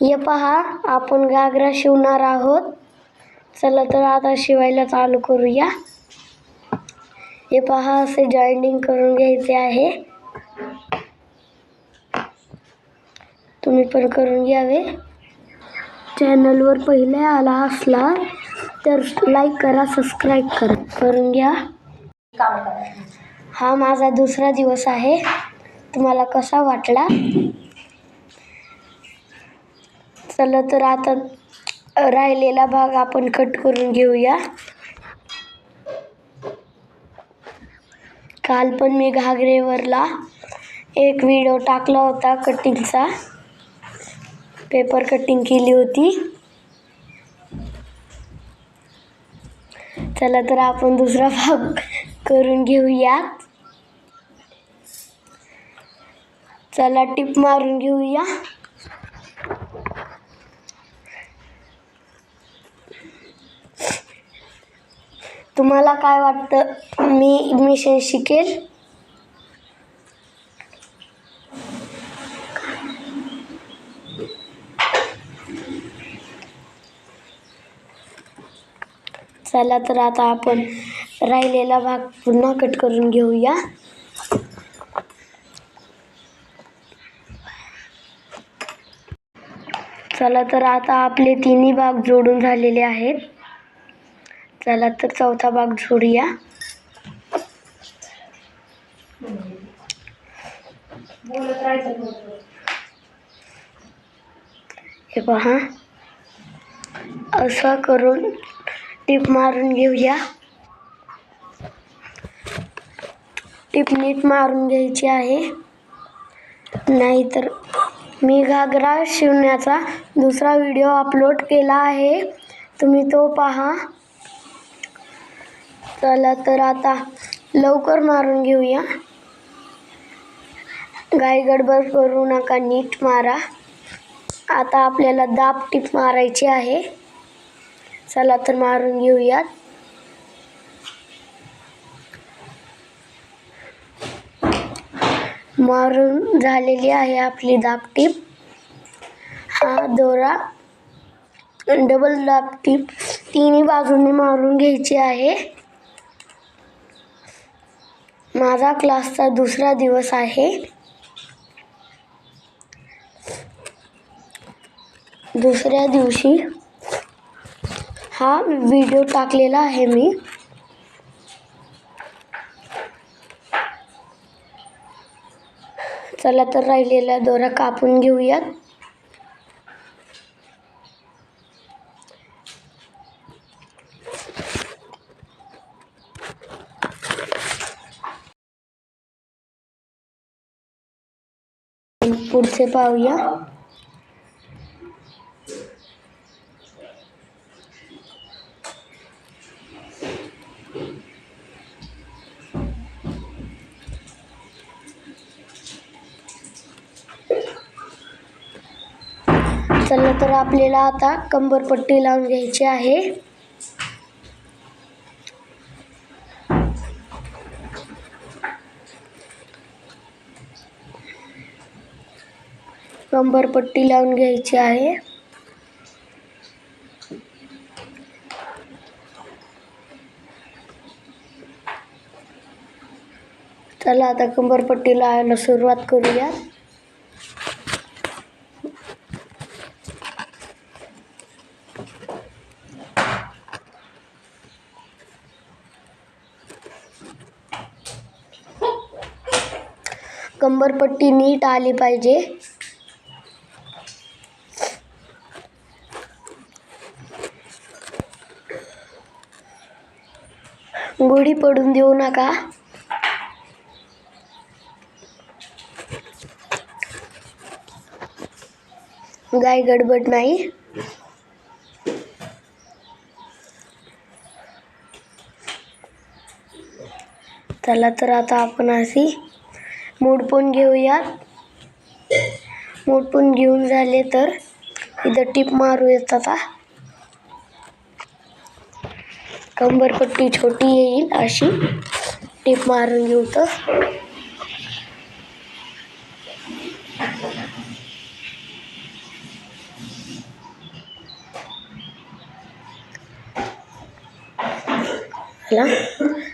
हे पहा आपण घागरा शिवणार आहोत. चला तर आता शिवायला चालू करूया. हे पहा असे जॉईनिंग करून घ्यायचे आहे. तुम्ही पण करून घ्यावे. चॅनलवर पहिले आला असला तर लाईक करा सबस्क्राईब करा करून घ्या. हा माझा दुसरा दिवस आहे. तुम्हाला कसा वाटला? चला तर आता राहिलेला भाग आपण कट करून घेऊया. काल पण मी घागरेवरला एक व्हिडिओ टाकला होता कटिंगचा पेपर कटिंग केली होती. चला तर आपण दुसरा भाग करून घेऊयात. चला टिप मारून घेऊया. तुम्हाला काय वाटतं? मी मिशन शिकेल? चला तर आता आपण राहिलेला भाग पुन्हा कट करून घेऊया. चला तर आता आपले तिन्ही भाग जोडून झालेले आहेत. चला तर चौथा भाग जोडूया. हे पहा. असं करून टीप मारून घेऊया. टीप नीट मारून घ्यायची आहे. नाहीतर मी घागरा शिवण्याचा दुसरा व्हिडिओ अपलोड केला आहे. तुम्ही तो पहा. चला तर आता लवकर मारून घेऊया. गाय गडबड करू नका नीट मारा. आता आपल्याला दाब टीप मारायची आहे. चला तर मारून घेऊयात. मारून झालेली आहे आपली दाब टीप. हा दोरा. डबल दाब टीप. तिन्ही बाजूंनी मारून घ्यायची आहे. माझा क्लासचा दुसरा दिवस आहे. दुसऱ्या दिवशी हा व्हिडिओ टाकलेला आहे मी. चला तर राहिलेला दोरा कापून घेऊयात. पुढचे पाहूया. चला तर आपल्याला आता कंबरपट्टी लावून घ्यायची आहे. कंबरपट्टी लावून घ्यायची आहे. चला आता कंबरपट्टी लावायला सुरुवात करूया. कंबरपट्टी नीट आली पाहिजे. गुढी पडून देऊ नका. गाय गडबड नाही. चला तर आता आपण अशी मोडपून घेऊयात. मोडपून घेऊन झाले तर इथं टीप मारू येत आता कंबरपट्टी छोटी येईल अशी. टीप मारून घेऊ तर.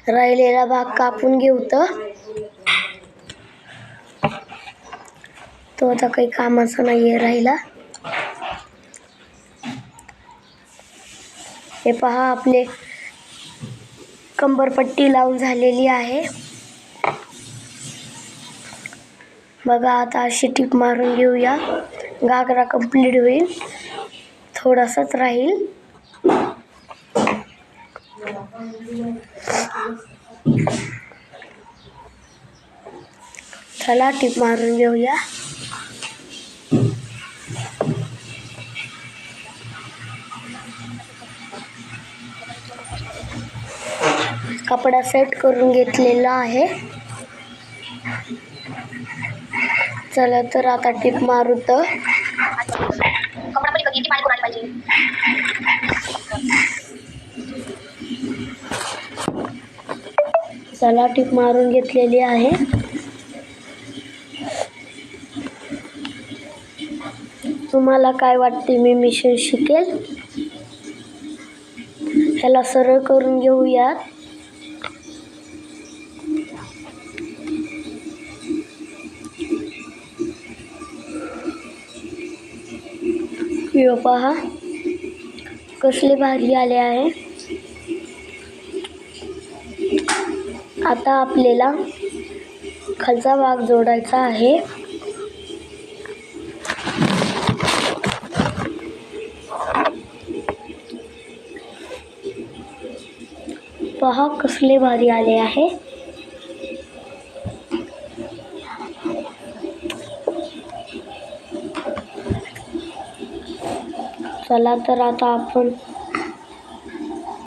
राहिलेला भाग कापून घेऊ तर. तो आता काही कामाचा नाही आहे राहिला. हे पहा आपले कंबरपट्टी लावून झालेली आहे. बघा आता अशी टीप मारून घेऊया. घागरा कंप्लीट होईल. थोडासाच राहील. चला टीप मारून घेऊया. कपडा सेट करून घेतलेला आहे. चला तर आता टीप मारू तर. चला टीप मारून घेतलेली आहे. तुम्हाला काय वाटते मी मिशन शिकेल? ह्याला सरळ करून घेऊयात. व्हिडिओ पहा. कसले भारी आले आहे. आता आपल्याला खालचा भाग जोडायचा आहे. पहा कसले भारी आले आहे. चला तर आता आपण